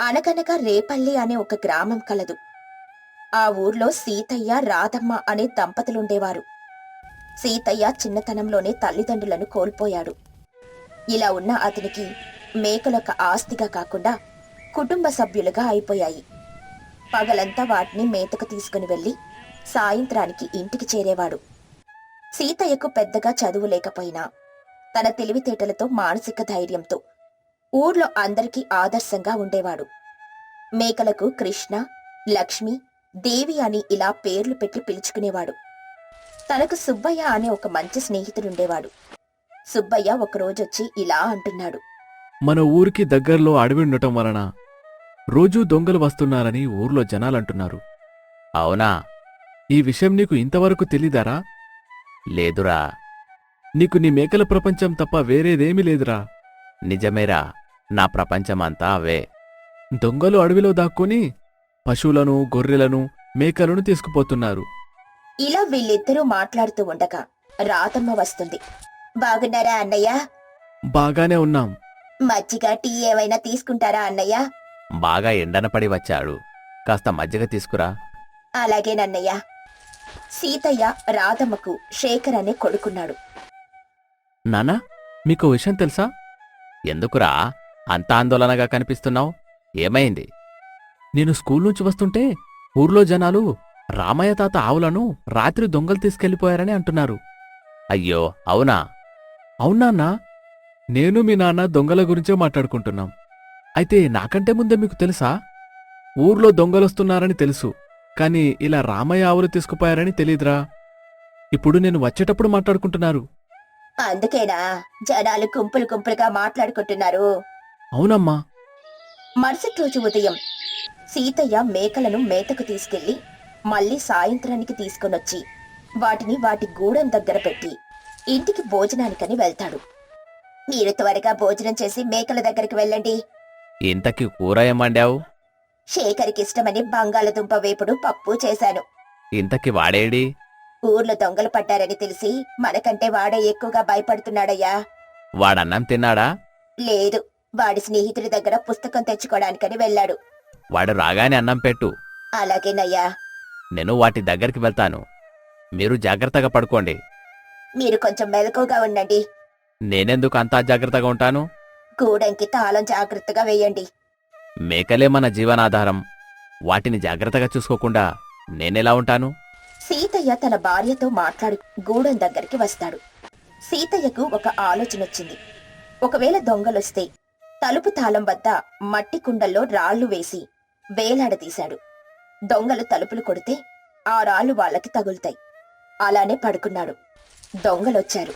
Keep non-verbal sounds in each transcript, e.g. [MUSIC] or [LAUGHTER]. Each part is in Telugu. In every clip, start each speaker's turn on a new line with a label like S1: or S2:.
S1: అనగనగా రేపల్లి అనే ఒక గ్రామం కలదు. ఆ ఊర్లో సీతయ్య రాధమ్మ అనే దంపతులుండేవారు. సీతయ్య చిన్నతనంలోనే తల్లిదండ్రులను కోల్పోయాడు. ఇలా ఉన్న అతనికి మేకలొక ఆస్తిగా కాకుండా కుటుంబ సభ్యులుగా అయిపోయాయి. పగలంతా వాటిని మేతకు తీసుకుని వెళ్ళి సాయంత్రానికి ఇంటికి చేరేవాడు. సీతయ్యకు పెద్దగా చదువు లేకపోయినా తన తెలివితేటలతో మానసిక ధైర్యంతో ఊర్లో అందరికీ ఆదర్శంగా ఉండేవాడు. మేకలకు కృష్ణ లక్ష్మి దేవి అని ఇలా పేర్లు పెట్టి పిలుచుకునేవాడు. తనకు సుబ్బయ్య అనే ఒక మంచి స్నేహితుడుండేవాడు. సుబ్బయ్య ఒకరోజొచ్చి ఇలా అంటున్నాడు.
S2: మన ఊరికి దగ్గరలో అడవి ఉండటం వలన రోజూ దొంగలు వస్తున్నారని ఊర్లో జనాలంటున్నారు. అవునా? ఈ విషయం నీకు ఇంతవరకు తెలీదారా? లేదురా. నీకు నీ మేకల ప్రపంచం తప్ప వేరేదేమీ లేదురా. నిజమేరా? నా ప్రపంచమంతా అవే. దొంగలు అడవిలో దాక్కుని పశువులను గొర్రెలను మేకలను తీసుకుపోతున్నారు.
S1: ఇలా వీళ్ళిద్దరూ మాట్లాడుతూ ఉండగా రాతమ్మ వస్తుంది. బాగున్నారా అన్నయ్య?
S2: బాగానే ఉన్నాం.
S1: మజ్జిగ టీ ఏమైనా తీసుకుంటారా అన్నయ్య?
S2: బాగా ఎండనపడి వచ్చాడు. కాస్త మజ్జిగ తీసుకురా.
S1: అలాగేనన్నయ్య సీతయ్య రాధమ్మకు శేఖర్ అనే కొడుకున్నాడు.
S2: నానా మీకు విషయం తెలుసా? ఎందుకురా? అంత ఆందోళనగా కనిపిస్తున్నావు? ఏమైంది? నేను స్కూల్ నుంచి వస్తుంటే ఊర్లో జనాలు రామయ్య తాత ఆవులను రాత్రి దొంగలు తీసుకెళ్ళిపోయారని అంటున్నారు. అయ్యో అవునా? అవునాన్నా నేను మీ నాన్న దొంగల గురించే మాట్లాడుకుంటున్నాం. అయితే నాకంటే ముందే మీకు తెలుసా? ఊర్లో దొంగలొస్తున్నారని తెలుసు కాని ఇలా రామయ్య ఆవులు తీసుకుపోయారని తెలీదురా. ఇప్పుడు నేను వచ్చేటప్పుడు మాట్లాడుకుంటున్నారు.
S1: అందుకేనా? జనాలు గుంపులు గుంపులుగా మాట్లాడుకుంటున్నారు.
S2: అవునమ్మా.
S1: మరుసటి రోజు ఉదయం సీతయ్య మేకలను మేతకు తీసుకెళ్ళి మళ్ళీ సాయంత్రానికి తీసుకొనొచ్చి వాటిని వాటి గూడెం దగ్గర పెట్టి ఇంటికి భోజనానికని వెళ్తాడు. మీరు త్వరగా భోజనం చేసి మేకల దగ్గరికి వెళ్ళండి.
S2: ఇంతకి కూర ఏమండావు
S1: శేఖర్కి ఇష్టమని బంగాళదుంప వేపుడు పప్పు చేశాను.
S2: ఇంతకి వాడేడి
S1: ఊర్లో దొంగలు పట్టారని తెలిసి మనకంటే వాడే ఎక్కువగా భయపడుతున్నాడయ్యా.
S2: వాడన్నం తిన్నాడా?
S1: లేదు. వాడి స్నేహితుడి దగ్గర పుస్తకం తెచ్చుకోవడానికని వెళ్ళాడు.
S2: వాడు రాగానే అన్నం పెట్టు.
S1: అలాగేనయ్యా
S2: నేను వాటి దగ్గరికి వెళ్తాను. మీరు జాగ్రత్తగా పడుకోండి.
S1: మీరు కొంచెం మెలకుగా ఉండండి.
S2: నేనెందుకు అంత జాగ్రత్తగా ఉంటాను?
S1: గూడెంకి తాళం జాగ్రత్తగా వేయండి.
S2: మేకలే మన జీవనాధారం. వాటిని జాగ్రత్తగా చూసుకోకుండా నేనెలా ఉంటాను?
S1: సీతయ్య తన భార్యతో మాట్లాడు గూడెం దగ్గరికి వస్తాడు. సీతయ్యకు ఒక ఆలోచన వచ్చింది ఒకవేళ దొంగలొస్తే తలుపు తాళం వద్ద మట్టి కుండల్లో రాళ్ళు వేసి వేలాడదీశాడు. దొంగలు తలుపులు కొడితే ఆ రాళ్ళు వాళ్ళకి తగులుతాయి. అలానే పడుకున్నాడు. దొంగలొచ్చారు.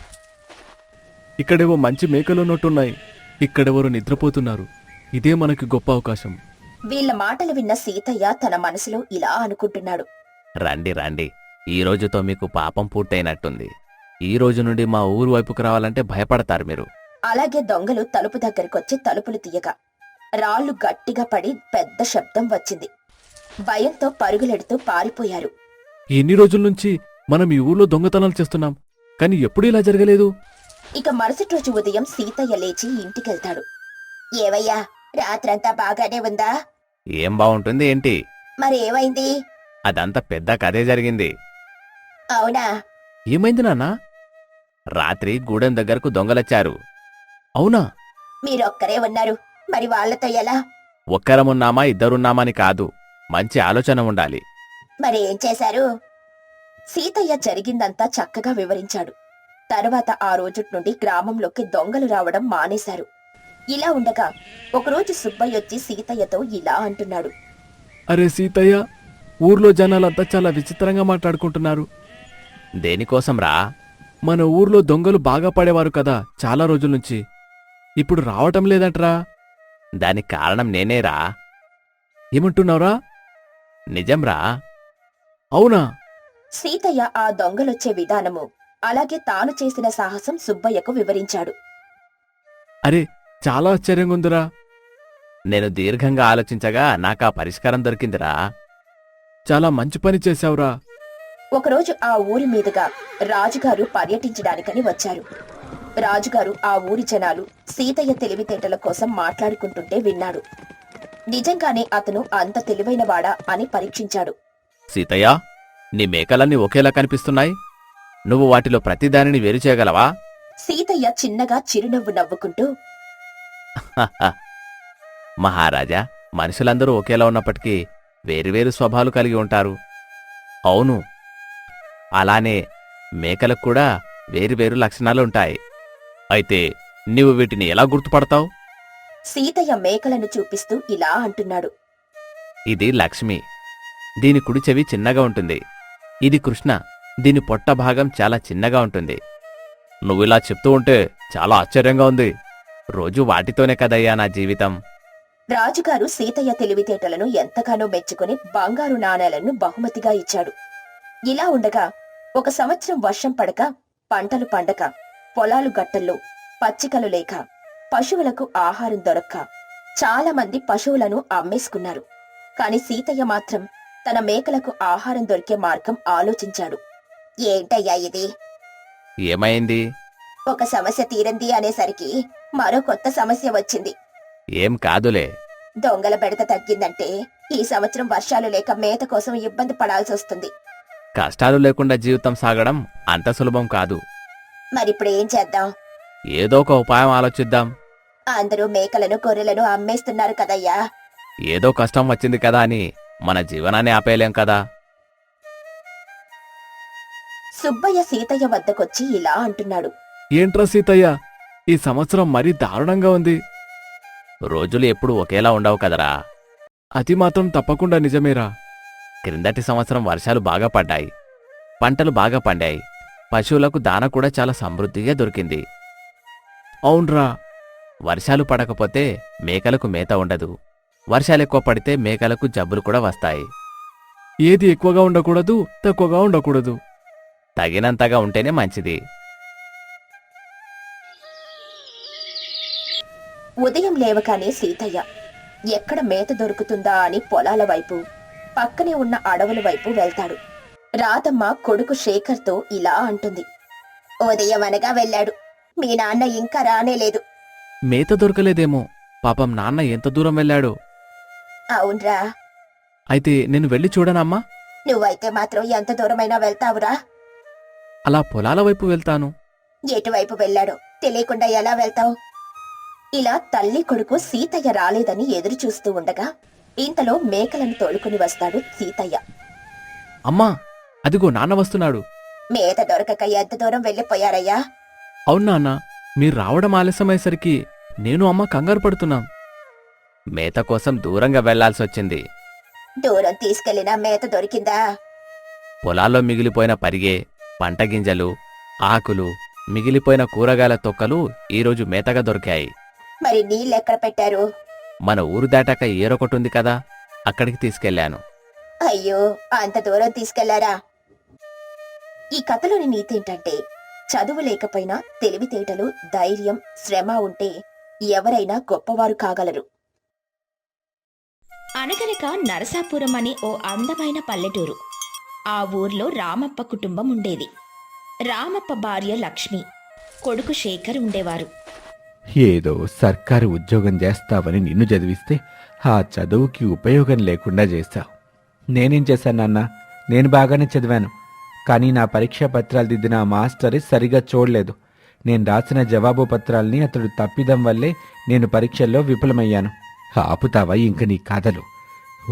S2: ఇక్కడేవో మంచి మేకలు ఉన్నట్టున్నాయి. ఇక్కడెవరు నిద్రపోతున్నారు. ఇదే మనకి గొప్ప అవకాశం.
S1: వీళ్ళ మాటలు విన్న సీతయ్య తన మనసులో ఇలా అనుకుంటున్నాడు.
S2: రండి రండి. ఈ రోజుతో మీకు పాపం పూర్తయినట్టుంది. ఈ రోజు నుండి మా ఊరు వైపుకు రావాలంటే భయపడతారు మీరు.
S1: అలాగే దొంగలు తలుపు దగ్గరకొచ్చి తలుపులు తీయగా రాళ్ళు గట్టిగా పడి పెద్ద శబ్దం వచ్చింది. భయంతో పరుగులెడుతూ పారిపోయారు.
S2: ఎన్ని రోజుల నుంచి మనం ఈ ఊర్లో దొంగతనాలు చేస్తున్నాం కానీ ఎప్పుడు ఇలా జరగలేదు?
S1: ఇక మరుసటి రోజు ఉదయం సీతయ్య లేచి ఇంటికెళ్తాడు. ఏవయ్యా రాత్రంతా బాగానే ఉందా?
S2: ఏం బాగుంటుంది ఏంటి?
S1: మరి ఏమైంది
S2: అదంతా పెద్ద కథే జరిగింది.
S1: అవునా?
S2: ఏమైంది నాన్నా? రాత్రి గూడెం దగ్గరకు దొంగలొచ్చారు. అవునా?
S1: మీరొక్కరే ఉన్నారు. మరి వాళ్ళతో ఎలా?
S2: ఒక్కరమున్నామా ఇద్దరున్నామని కాదు. మంచి ఆలోచన ఉండాలి.
S1: మరి ఏం చేశారు? సీతయ్య జరిగిందంతా చక్కగా వివరించాడు. తరువాత ఆ రోజుటి నుండి గ్రామంలోకి దొంగలు రావడం మానేశారు. ఇలా ఉండగా ఒకరోజు సుబ్బయ్య వచ్చి సీతయ్యతో ఇలా అంటున్నాడు.
S2: అరే సీతయ్య ఊర్లో జనాలంతా చాలా విచిత్రంగా మాట్లాడుకుంటున్నారు. దేనికోసం రా? మన ఊర్లో దొంగలు బాగా పడేవారు కదా చాలా రోజుల నుంచి. ఇప్పుడు రావటం లేదంట్రా. దానికి కారణం నేనేరా. ఏమంటున్నావురా? నిజంరా? అవునా?
S1: సీతయ్య ఆ దొంగలొచ్చే విధానము. అలాగే తాను చేసిన సాహసం సుబ్బయ్యకు వివరించాడు.
S2: అరే చాలా ఆశ్చర్యంగా ఉందిరా నేను దీర్ఘంగా ఆలోచించగా నాకు ఆ పరిష్కారం దొరికిందిరా. చాలా మంచి పని చేశావురా.
S1: ఒకరోజు ఆ ఊరి మీదుగా రాజుగారు పర్యటించడానికని వచ్చారు. రాజుగారు ఆ ఊరి జనాలు సీతయ్య తెలివితేటల కోసం మాట్లాడుకుంటుంటే విన్నాడు. నిజంగానే అతను అంత తెలివైనవాడా అని పరీక్షించాడు.
S2: సీతయ్య నీ మేకలన్నీ ఒకేలా కనిపిస్తున్నాయి? నువ్వు వాటిలో ప్రతిదానిని వేరు చేయగలవా?
S1: సీతయ్య చిన్నగా చిరునవ్వు నవ్వుకుంటూ [LAUGHS]
S2: మహారాజా మనుషులందరూ ఒకేలా ఉన్నప్పటికీ వేరువేరు స్వభావాలు కలిగి ఉంటారు. అవును అలానే మేకలకు కూడా వేరువేరు లక్షణాలు ఉంటాయి. అయితే నీవు వీటిని ఎలా గుర్తుపడతావు?
S1: సీతయ్య మేకలను చూపిస్తూ ఇలా అంటున్నాడు.
S2: ఇది లక్ష్మి. దీని కుడి చెవి చిన్నగా ఉంటుంది. ఇది కృష్ణ. దీని పొట్ట భాగం చాలా చిన్నగా ఉంటుంది. నువ్విలా చెప్తూ ఉంటే చాలా ఆశ్చర్యంగా ఉంది. రోజు వాటితోనే కదయ్యా నా జీవితం.
S1: రాజుగారు సీతయ్య తెలివితేటలను ఎంతగానో మెచ్చుకుని బంగారు నాణేలను బహుమతిగా ఇచ్చాడు. ఇలా ఉండగా ఒక సంవత్సరం వర్షం పడక పంటలు పండక పొలాలు గట్టల్లో పచ్చికలు లేక పశువులకు ఆహారం దొరక్క చాలా మంది పశువులను అమ్మేసుకున్నారు. కాని సీతయ్య మాత్రం తన మేకలకు ఆహారం దొరికే మార్గం ఆలోచించాడు. ఏంటయ్యా ఇది?
S2: ఏమైంది?
S1: ఒక సమస్య తీరంది అనేసరికి మరో కొత్త సమస్య వచ్చింది.
S2: ఏం కాదులే.
S1: దొంగల బెడత తగ్గిందంటే ఈ సంవత్సరం వర్షాలు లేక మేత కోసం ఇబ్బంది పడాల్సి వస్తుంది
S2: కష్టాలు లేకుండా జీవితం సాగడం అంత సులభం కాదు.
S1: మరిప్పుడు ఏం చేద్దాం?
S2: ఏదో ఒక ఉపాయం ఆలోచిద్దాం.
S1: అందరూ మేకలను గొర్రెలను అమ్మేస్తున్నారు కదయ్యా.
S2: ఏదో కష్టం వచ్చింది కదా అని మన జీవనాన్ని ఆపేయలేం కదా?
S1: సుబ్బయ్య సీతయ్య వద్దకొచ్చి ఇలా అంటున్నాడు.
S2: ఏంట్రా సీతయ్య? ఈ సంవత్సరం మరీ దారుణంగా ఉంది. రోజులు ఎప్పుడు ఒకేలా ఉండవు కదరా. అది మాత్రం తప్పకుండా నిజమేరా. క్రిందటి సంవత్సరం వర్షాలు బాగా పడ్డాయి. పంటలు బాగా పండాయి. పశువులకు దాన కూడా చాలా సమృద్ధిగా దొరికింది. అవునరా. వర్షాలు పడకపోతే మేకలకు మేత ఉండదు. వర్షాలు ఎక్కువ పడితే మేకలకు జబ్బులు కూడా వస్తాయి. ఏది ఎక్కువగా ఉండకూడదు తక్కువగా ఉండకూడదు. తగినంతగా ఉంటేనే మంచిది.
S1: ఉదయం లేవగానే సీతయ్య ఎక్కడ మేత దొరుకుతుందా అని పొలాల వైపు పక్కనే ఉన్న అడవుల వైపు వెళ్తాడు. రాధమ్మ కొడుకు శేఖర్తో ఇలా అంటుంది. ఉదయం అనగా వెళ్ళాడు. మీ నాన్న ఇంకా రానేలేదు
S2: మేత దొరకలేదేమో. పాపం నాన్న ఎంత దూరం వెళ్ళాడో.
S1: అవునరా.
S2: అయితే నేను వెళ్ళి చూడనమ్మా
S1: నువ్వైతే మాత్రం ఎంత దూరమైనా వెళ్తావురా.
S2: అలా పొలాల వైపు వెళ్తాను.
S1: ఎటువైపు వెళ్ళాడో తెలియకుండా ఎలా వెళ్తావు? ఇలా తల్లి కొడుకు సీతయ్య రాలేదని ఎదురు చూస్తూ ఉండగా ఇంతలో మేకలను తోలుకుని వస్తాడు సీతయ్య.
S2: అమ్మా అదిగో నాన్న వస్తున్నాడు.
S1: మేత దొరకక ఎంత దూరం వెళ్ళిపోయారయ్యా?
S2: అవును నాన్న మీరు రావడం ఆలస్యమయ్యేసరికి నేను అమ్మ కంగారు పడుతున్నాం. మేత కోసం దూరంగా వెళ్ళాల్సొచ్చింది
S1: దూరం తీసుకెళ్ళినా మేత దొరికిందా?
S2: పొలాల్లో మిగిలిపోయిన పరిగే పంట గింజలు ఆకులు మిగిలిపోయిన కూరగాయల తొక్కలు ఈరోజు మేతగా దొరికాయి.
S1: మరి నీళ్ళెక్కడ పెట్టారు?
S2: మన ఊరు దాటాక ఏరొకటుంది కదా అక్కడికి తీసుకెళ్ళాను
S1: అయ్యో అంత దూరం తీసుకెళ్ళారా? ఈ కథలోని నీతి ఏంటంటే చదువు లేకపోయినా తెలివితేటలు ధైర్యం శ్రమ ఉంటే ఎవరైనా గొప్పవారు కాగలరు.
S3: అనగనక నరసాపురం అనే ఓ అందమైన పల్లెటూరు. ఆ ఊర్లో రామప్ప కుటుంబం ఉండేది. రామప్ప భార్య లక్ష్మి కొడుకు శేఖర్ ఉండేవారు.
S4: ఏదో సర్కారు ఉద్యోగం చేస్తావని నిన్ను చదివిస్తే ఆ చదువుకి ఉపయోగం లేకుండా చేశావు నేనేం చేశాను నాన్న? నేను బాగానే చదివాను. కానీ నా పరీక్షా పత్రాలు దిద్దిన ఆ మాస్టర్ సరిగా చూడలేదు. నేను రాసిన జవాబు పత్రాల్ని అతడు తప్పిదం వల్లే నేను పరీక్షల్లో విఫలమయ్యాను. ఆపుతావా ఇంక నీ కథలు?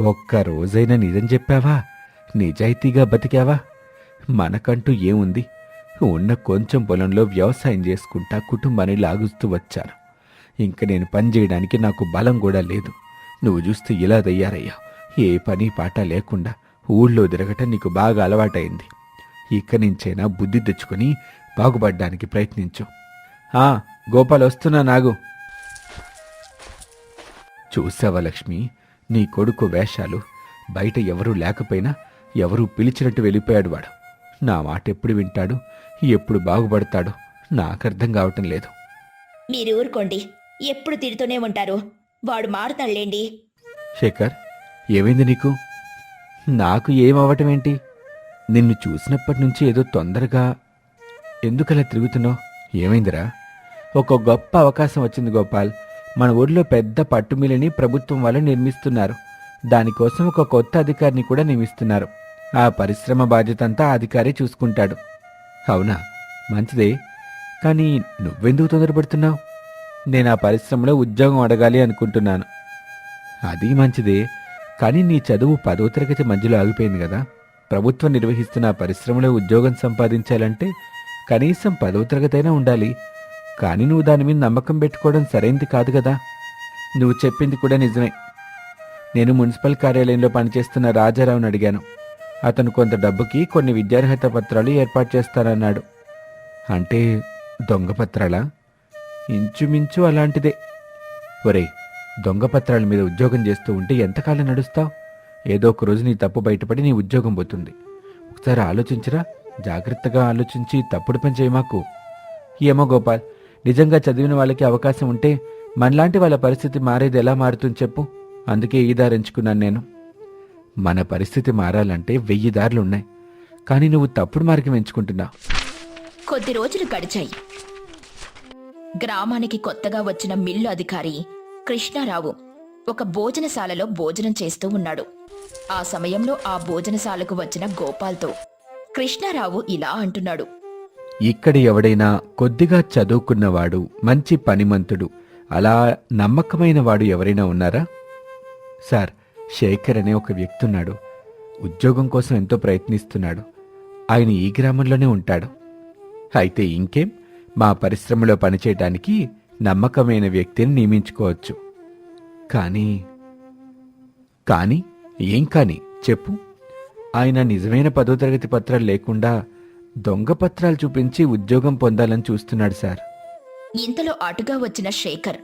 S4: ఒక్క రోజైనా నిజం చెప్పావా? నిజాయితీగా బతికావా? మనకంటూ ఏముంది? ఉన్న కొంచెం పొలంలో వ్యవసాయం చేసుకుంటా కుటుంబాన్ని లాగుస్తూ వచ్చాను. ఇంక నేను పని చేయడానికి నాకు బలం కూడా లేదు. నువ్వు చూస్తే ఇలా తయారయ్యా. ఏ పని పాట లేకుండా ఊళ్ళో తిరగటం నీకు బాగా అలవాటైంది. ఇక నుంచైనా బుద్ధి తెచ్చుకొని బాగుపడ్డానికి ప్రయత్నించు. ఆ గోపాల్ వస్తున్నా నాగు. చూసావా లక్ష్మి? నీ కొడుకు వేషాలు బయట ఎవరూ లేకపోయినా ఎవరూ పిలిచినట్టు వెళ్ళిపోయాడు వాడు. నా మాట ఎప్పుడు వింటాడు? ఎప్పుడు బాగుపడతాడో? నాకు అర్థం కావటం లేదు.
S3: మీరు ఊరుకోండి. ఎప్పుడు తిడుతూనే ఉంటారు. వాడు మారుతాడులేండి.
S4: శేఖర్ ఏమైంది నీకు? నాకు ఏమవటం ఏంటి నిన్ను చూసినప్పటి నుంచి ఏదో తొందరగా ఎందుకలా తిరుగుతున్నావు? ఏమైందిరా? ఒక గొప్ప అవకాశం వచ్చింది గోపాల్. మన ఊర్లో పెద్ద పట్టుమిల్లిని ప్రభుత్వం వాళ్ళు నిర్మిస్తున్నారు. దానికోసం ఒక కొత్త అధికారిని కూడా నియమిస్తున్నారు. ఆ పరిశ్రమ బాధ్యత అంతా అధికారి చూసుకుంటాడు. అవునా? మంచిదే. కానీ నువ్వెందుకు తొందరపడుతున్నావు? నేను ఆ పరిశ్రమలో ఉద్యోగం అడగాలి అనుకుంటున్నాను. అది మంచిదే. కానీ నీ చదువు పదో తరగతి మధ్యలో ఆగిపోయింది కదా. ప్రభుత్వం నిర్వహిస్తున్న పరిశ్రమలో ఉద్యోగం సంపాదించాలంటే కనీసం పదవ తరగతి అయినా ఉండాలి. కానీ నువ్వు దాని మీద నమ్మకం పెట్టుకోవడం సరైంది కాదు కదా. నువ్వు చెప్పింది కూడా నిజమే. నేను మున్సిపల్ కార్యాలయంలో పనిచేస్తున్న రాజారావుని అడిగాను. అతను కొంత డబ్బుకి కొన్ని విద్యార్హత పత్రాలు ఏర్పాటు చేస్తానన్నాడు. అంటే దొంగ పత్రాలా? ఇంచుమించు అలాంటిదే. ఒరేయ్ దొంగ పత్రాల మీద ఉద్యోగం చేస్తూ ఉంటే ఎంతకాలం నడుస్తావు? ఏదో ఒక రోజు నీ తప్పు బయటపడి నీ ఉద్యోగం పోతుంది. ఒకసారి ఆలోచించరా జాగ్రత్తగా ఆలోచించి తప్పుడు పని చేయమాకు ఏమో గోపాల్ నిజంగా చదివిన వాళ్ళకి అవకాశం ఉంటే మనలాంటి వాళ్ళ పరిస్థితి మారేది ఎలా మారుతుంది చెప్పు. అందుకే ఈ దారి ఎంచుకున్నాను నేను. మన పరిస్థితి మారాలంటే వెయ్యి దారులు ఉన్నాయి. కానీ నువ్వు తప్పుడు మార్గం ఎంచుకుంటున్నా.
S1: కొద్ది రోజులు గడిచాయి. గ్రామానికి కొత్తగా వచ్చిన మిల్లు అధికారి కృష్ణారావు ఒక భోజనశాలలో భోజనం చేస్తూ ఉన్నాడు. ఆ సమయంలో ఆ భోజనశాలకు వచ్చిన గోపాల్తో కృష్ణారావు ఇలా అంటున్నాడు.
S4: ఇక్కడ ఎవడైనా కొద్దిగా చదువుకున్నవాడు మంచి పనిమంతుడు అలా నమ్మకమైన వాడు ఎవరైనా ఉన్నారా? సార్ శేఖర్ అనే ఒక వ్యక్తి ఉన్నాడు ఉద్యోగం కోసం ఎంతో ప్రయత్నిస్తున్నాడు. ఆయన ఈ గ్రామంలోనే ఉంటాడు. అయితే ఇంకేం? మా పరిశ్రమలో పనిచేయటానికి నమ్మకమైన వ్యక్తిని నియమించుకోవచ్చు. కానీ కానీ ఏం కానీ చెప్పు. ఆయన నిజమైన పదో తరగతి పత్రాలు లేకుండా దొంగ పత్రాలు చూపించి ఉద్యోగం పొందాలని చూస్తున్నాడు సార్.
S1: ఇంతలో అటుగా వచ్చిన శేఖర్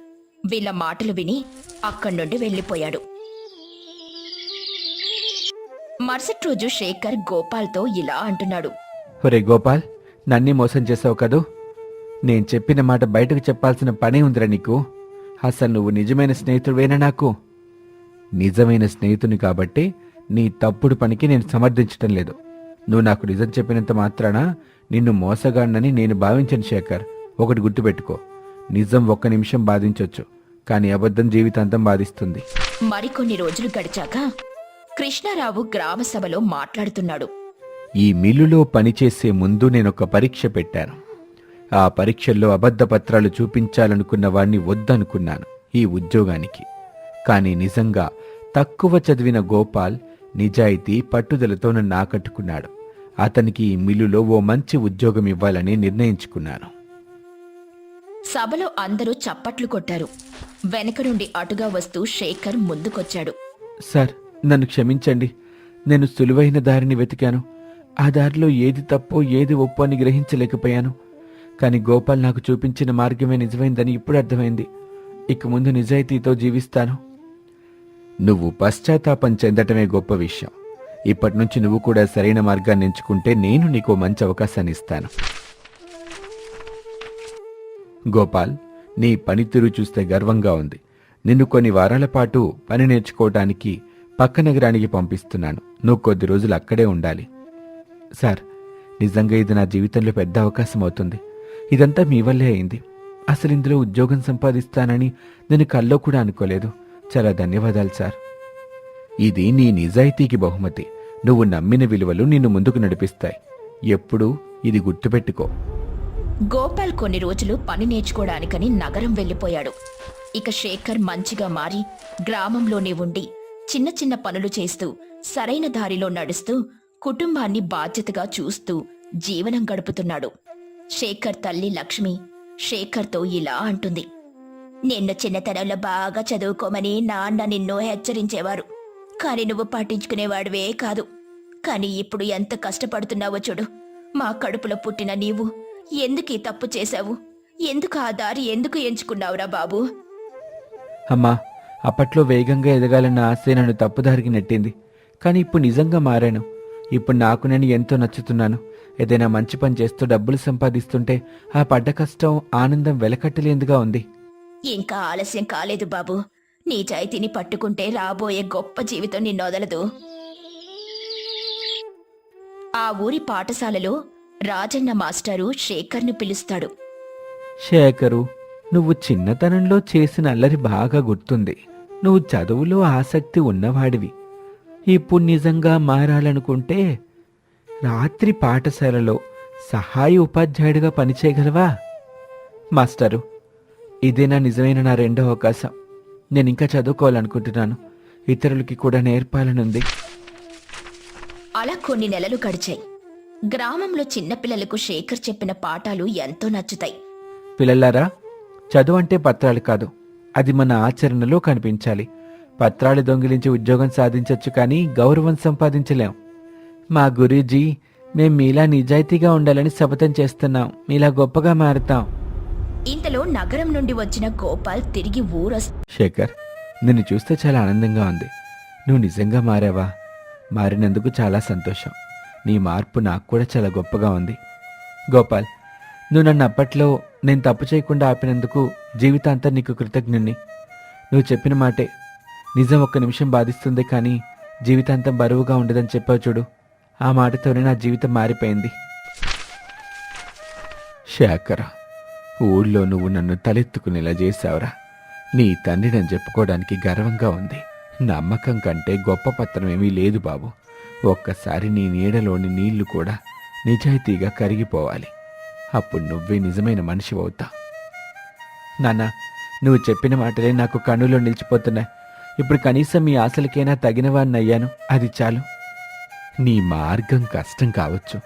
S1: వీళ్ళ మాటలు విని అక్కడి నుండి వెళ్ళిపోయాడు. మరుసటి రోజు శేఖర్ గోపాల్తో ఇలా అంటున్నాడు.
S4: ఒరే గోపాల్ నన్నే మోసం చేసావు కదూ? నేను చెప్పిన మాట బయటకు చెప్పాల్సిన పనే ఉందిరా నీకు. అసలు నువ్వు నిజమైన స్నేహితుడివేనా నాకు? నిజమైన స్నేహితుని కాబట్టే నీ తప్పుడు పనికి నేను సమర్థించటం లేదు. నువ్వు నాకు నిజం చెప్పినంత మాత్రాన నిన్ను మోసగాడినని నేను భావించను శేఖర్. ఒకటి గుర్తుపెట్టుకో. నిజం ఒక్క నిమిషం బాధించొచ్చు కానీ అబద్ధం జీవితాంతం బాధిస్తుంది.
S1: మరికొన్ని రోజులు గడిచాక కృష్ణారావు గ్రామ సభలో మాట్లాడుతున్నాడు.
S4: ఈ మిల్లులో పనిచేసే ముందు నేనొక పరీక్ష పెట్టాను. ఆ పరీక్షల్లో అబద్ధ పత్రాలు చూపించాలనుకున్న వాణ్ణి వద్దనుకున్నాను ఈ ఉద్యోగానికి. కానీ నిజంగా తక్కువ చదివిన గోపాల్ నిజాయితీ పట్టుదలతో నన్ను ఆకట్టుకున్నాడు. అతనికి ఈ మిల్లులో ఓ మంచి ఉద్యోగం ఇవ్వాలని నిర్ణయించుకున్నాను.
S1: సభలో అందరూ చప్పట్లు కొట్టారు. వెనక నుండి అటుగా వస్తూ శేఖర్ ముందుకొచ్చాడు.
S4: సార్ నన్ను క్షమించండి. నేను సులువైన దారిని వెతికాను. ఆ దారిలో ఏది తప్పో ఏది ఒప్పో అని గ్రహించలేకపోయాను. కానీ గోపాల్ నాకు చూపించిన మార్గమే నిజమైందని ఇప్పుడు అర్థమైంది. ఇక ముందు నిజాయితీతో జీవిస్తాను. నువ్వు పశ్చాత్తాపం చెందటమే గొప్ప విషయం. ఇప్పటి నుంచి నువ్వు కూడా సరైన మార్గాన్ని ఎంచుకుంటే నేను నీకు మంచి అవకాశాన్ని ఇస్తాను. గోపాల్ నీ పనితీరు చూస్తే గర్వంగా ఉంది. నిన్ను కొన్ని వారాల పాటు పని నేర్చుకోవటానికి పక్క నగరానికి పంపిస్తున్నాను. నువ్వు కొద్ది రోజులు అక్కడే ఉండాలి. సార్ నిజంగా ఇది నా జీవితంలో పెద్ద అవకాశం అవుతుంది. ఇదంతా మీ వల్లే అయింది. అసలు ఇందులో ఉద్యోగం సంపాదిస్తానని నేను కల్లో కూడా అనుకోలేదు. చాలా ధన్యవాదాలు సార్. ఇది నీ నిజాయితీకి బహుమతి. నువ్వు నమ్మిన విలువలు నిన్ను ముందుకు నడిపిస్తాయి. ఎప్పుడూ ఇది గుర్తుపెట్టుకో.
S1: గోపాల్ కొన్ని రోజులు పని నేర్చుకోవడానికని నగరం వెళ్ళిపోయాడు. ఇక శేఖర్ మంచిగా మారి గ్రామంలోనే ఉండి చిన్న చిన్న పనులు చేస్తూ సరైన దారిలో నడుస్తూ కుటుంబాన్ని బాధ్యతగా చూస్తూ జీవనం గడుపుతున్నాడు. శేఖర్ తల్లి లక్ష్మి శేఖర్తో ఇలా అంటుంది. నిన్ను చిన్నతనంలో బాగా చదువుకోమని నాన్న నిన్ను హెచ్చరించేవారు. కానీ నువ్వు పట్టించుకునేవాడివే కాదు. కానీ ఇప్పుడు ఎంత కష్టపడుతున్నావో చూడు. మా కడుపులో పుట్టిన నీవు. ఎందుకు ఈ తప్పు చేశావు? ఎందుకు ఆ దారి ఎందుకు ఎంచుకున్నావురా బాబు?
S4: అమ్మా అప్పట్లో వేగంగా ఎదగాలన్న ఆశ నన్ను తప్పుదారికి నెట్టింది. కానీ ఇప్పుడు నిజంగా మారాను. ఇప్పుడు నాకు నేను ఎంతో నచ్చుతున్నాను. ఏదైనా మంచి పని చేస్తూ డబ్బులు సంపాదిస్తుంటే ఆ పడ్డ కష్టం ఆనందం వెలకట్టలేందుగా ఉంది.
S1: ఇంకా ఆలస్యం కాలేదు బాబు. నీ చైతిని పట్టుకుంటే రాబోయే గొప్ప జీవితం నిన్నొదలదు ఆ ఊరి పాఠశాలలో రాజన్న మాస్టారు శేఖర్ను పిలుస్తాడు.
S4: శేఖరు నువ్వు చిన్నతనంలో చేసిన అల్లరి బాగా గుర్తుంది. నువ్వు చదువులో ఆసక్తి ఉన్నవాడివి. ఇప్పుడు నిజంగా మారాలనుకుంటే రాత్రి పాఠశాలలో సహాయ ఉపాధ్యాయుడిగా పనిచేయగలవా? మాస్టరు ఇదే నా నిజమైన నా రెండో అవకాశం. నేను ఇంకా చదువుకోవాలనుకుంటున్నాను. ఇతరులకి కూడా నేర్పాలనుంది.
S1: అలా కొన్ని నెలలు గడిచాయి. గ్రామంలో చిన్నపిల్లలకు శేఖర్ చెప్పిన పాఠాలు ఎంతో నచ్చుతాయి.
S4: పిల్లలారా చదువు అంటే పత్రాలు కాదు. అది మన ఆచరణలో కనిపించాలి. పత్రాలు దొంగిలించి ఉద్యోగం సాధించొచ్చు కానీ గౌరవం సంపాదించలేం. మా గురూజీ మేం మీలా నిజాయితీగా ఉండాలని శపథం చేస్తున్నాం. మీలా గొప్పగా మారుతాం.
S1: ఇంతలో నగరం నుండి వచ్చిన గోపాల్ తిరిగి ఊరొస్
S4: శేఖర్ నిన్ను చూస్తే చాలా ఆనందంగా ఉంది. నువ్వు నిజంగా మారావా? మారినందుకు చాలా సంతోషం. నీ మార్పు నాకు కూడా చాలా గొప్పగా ఉంది. గోపాల్ నువ్వు నన్ను అప్పట్లో నేను తప్పు చేయకుండా ఆపినందుకు జీవితాంతం నీకు కృతజ్ఞుణ్ణి. నువ్వు చెప్పిన మాటే నిజం ఒక్క నిమిషం బాధిస్తుంది కానీ జీవితాంతం బరువుగా ఉండదని చెప్పావు చూడు. ఆ మాటతోనే నా జీవితం మారిపోయింది. శేఖర ఊళ్ళో నువ్వు నన్ను తలెత్తుకునేలా చేశావురా. నీ తండ్రిని చెప్పుకోవడానికి గర్వంగా ఉంది. నమ్మకం కంటే గొప్ప పత్రం ఏమీ లేదు బాబు. ఒక్కసారి నీ నీడలోని నీళ్ళు కూడా నిజాయితీగా కరిగిపోవాలి. అప్పుడు నువ్వే నిజమైన మనిషి అవుతా. నాన్న నువ్వు చెప్పిన మాటలే నాకు కన్నులో నిలిచిపోతున్నాయి. ఇప్పుడు కనీసం మీ ఆశలకైనా తగినవాడిని అయ్యాను అది చాలు. నీ మార్గం కష్టం కావచ్చు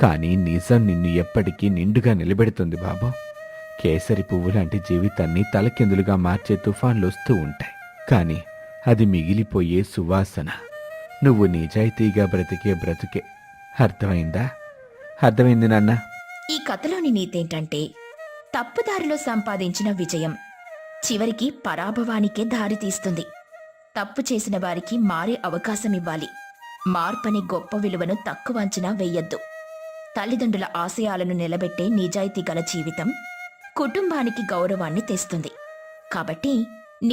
S4: కానీ నిజం నిన్ను ఎప్పటికీ నిండుగా నిలబెడుతుంది బాబు. కేసరి పువ్వు లాంటి జీవితాన్ని తలకిందులుగా మార్చే తుఫాన్లు వస్తూ ఉంటాయి కానీ అది మిగిలిపోయే సువాసన. నువ్వు నిజాయితీగా బ్రతికే బ్రతుకే. అర్థమైందా? అర్థమైంది నాన్న.
S1: ఈ కథలోని నీతేంటంటే తప్పుదారిలో సంపాదించిన విజయం చివరికి పరాభవానికే దారి తీస్తుంది తప్పు చేసిన వారికి మారే అవకాశం ఇవ్వాలి. మార్పని గొప్ప విలువను తక్కువ అంచనా వెయ్యొద్దు తల్లిదండ్రుల ఆశయాలను నిలబెట్టే నిజాయితీ గల జీవితం కుటుంబానికి గౌరవాన్ని తెస్తుంది. కాబట్టి